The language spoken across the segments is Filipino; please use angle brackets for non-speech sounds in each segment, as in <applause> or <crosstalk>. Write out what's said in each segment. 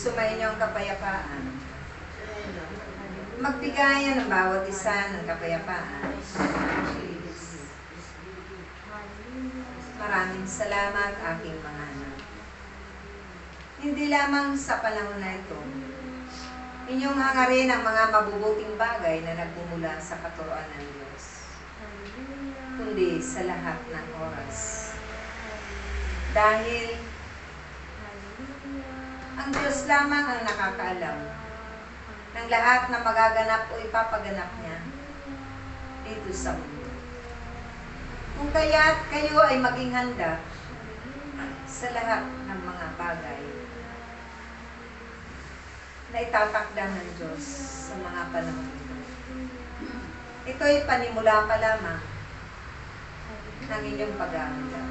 Sumayin ang kapayapaan. Magbigayan ng bawat isa ng kapayapaan. Maraming salamat aking mga anak. Hindi lamang sa panahon na ito, inyong hangarin ang mga mabubuting bagay na nagmumula sa katuroan ng Diyos, kundi sa lahat ng oras. Dahil ang Diyos lamang ang nakakaalam ng lahat na magaganap o ipapaganap niya dito sa mundo. Kung kaya't kayo ay maging handa sa lahat ng mga bagay na itatakda ng Diyos sa mga panahon ito. Ito ay panimula pa lamang ng inyong pag-aanda.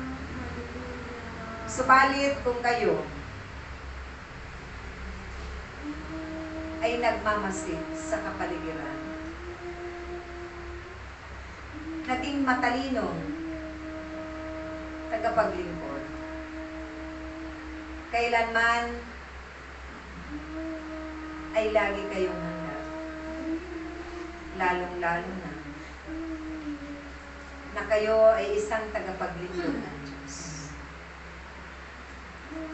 Subalit kung kayo ay nagmamasid sa kapaligiran, naging matalinong tagapaglingkod, kailanman ay lagi kayong handa, lalong-lalo na na kayo ay isang tagapaglingkod ng Diyos.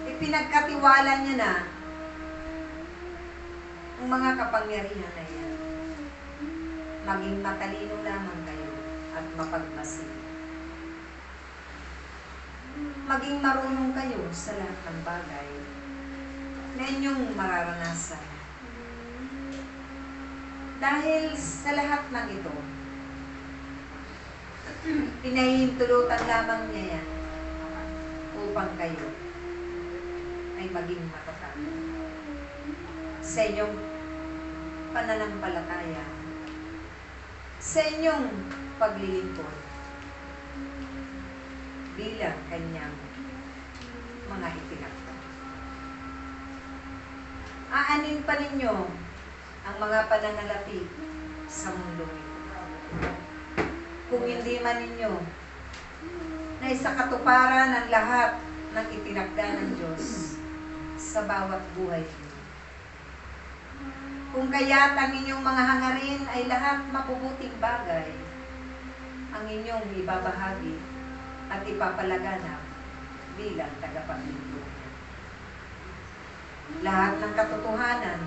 Ipinagkatiwala niya na ang mga kapangyarihan na yan. Maging matalino lamang kayo at mapagmasid. Maging marunong kayo sa lahat ng bagay na inyong mararanasan. Dahil sa lahat ng ito, <clears throat> pinahihintulutan lamang niya yan upang kayo ay maging matatag sa inyong pananampalataya, sa inyong paglilingkod bilang kanyang mga itinakda. Aanin pa ninyo ang mga pananalapi sa mundo. Kung hindi man ninyo na isa katuparan ang lahat ng itinakda ng Diyos sa bawat buhay ninyo. Kung kaya't ang inyong mga hangarin ay lahat mapubuting bagay, ang inyong ibabahagi at ipapalaganap bilang tagapaglingkod. Lahat ng katotohanan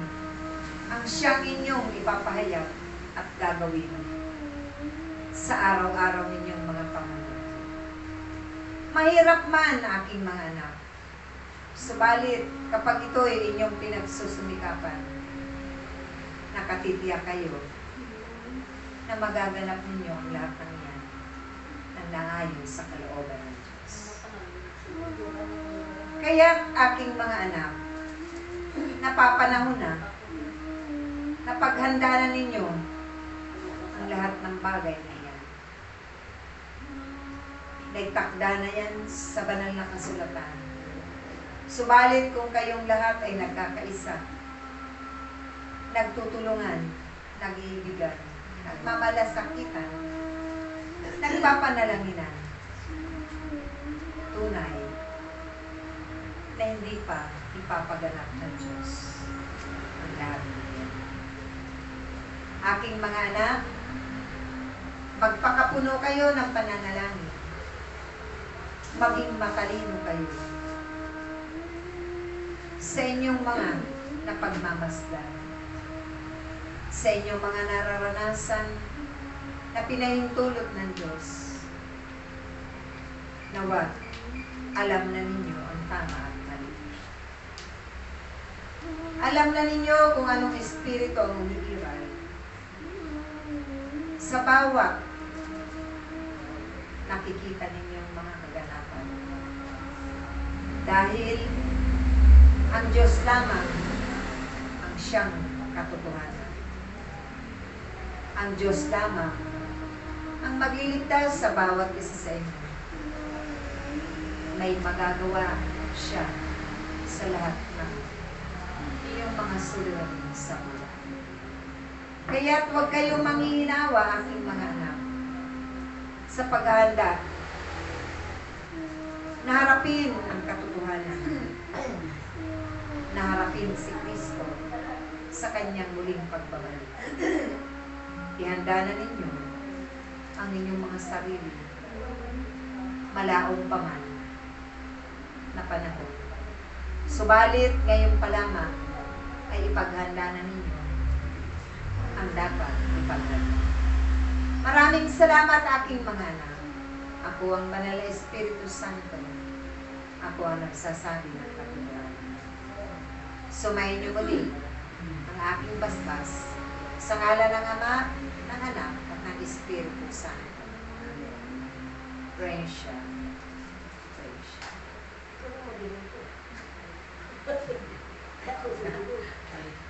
ang siyang inyong ipapahayag at gagawin sa araw-araw ninyong mga pamanulit. Mahirap man aking mga anak, subalit kapag ito ay inyong pinagsusumikapan, nakatitiyak kayo na magaganap ninyo ang lahat ng yan na naayon sa kalooban ng Diyos. Kaya aking mga anak, napapanahon na na paghanda na ninyo ang lahat ng bagay na yan. Naitakda na yan sa banal na kasulatan. Subalit kung kayong lahat ay nagkakaisa, nagtutulungan, nag-iibigan, nagmamalasakitan, nagpapanalanginan, tunay na hindi pa ipapaganap ng Diyos ang lahat. Aking mga anak, magpakapuno kayo ng pananalangin. Maging matalino kayo sa inyong mga napagmamasdan sa inyong mga nararanasan na pinahintulot ng Diyos. Nawat, alam na ninyo ang tama at mali. Alam na ninyo kung anong espiritu ang umiiral. Sa bawat nakikita ninyong mga kaganapan. Dahil ang Diyos lamang ang siyang katotohanan ang Diyos lamang ang magliligtas sa bawat isa sa inyo. May magagawa siya sa lahat ng iyong mga suliranin sa buhay. Kaya't huwag kayong manghihinawa, aking mga anak, sa paghahanda na harapin ang katotohanan na harapin si Kristo sa kanyang muling pagbabalik. <clears throat> Ihanda na ninyo ang inyong mga sarili malaong pa man na panahon. Subalit ngayon pa lamang ay ipaghanda na ninyo ang dapat ipaghanda. Maraming salamat aking mga anak. Ako ang Banal na Espiritu Santo. Ako ang nagsasabi ng katotohanan. Sumayin niyo muli ang aking basbas sa ngala ng Ama, ng Anak, at ng Espiritu Santo. Amen. Praise siya. Praise siya.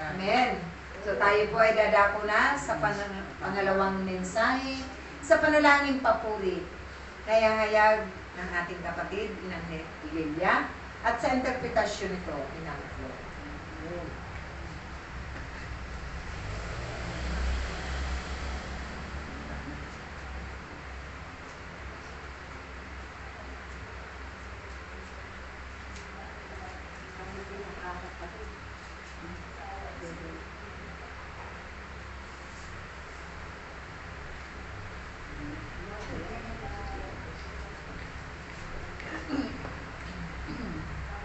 Amen. So tayo po ay dadako na sa pan- pangalawang mensahe, sa panalangin papuri. Kaya hayag ng ating kapatid, Inang Lilia, at sa interpretasyon nito, Inang Yeah.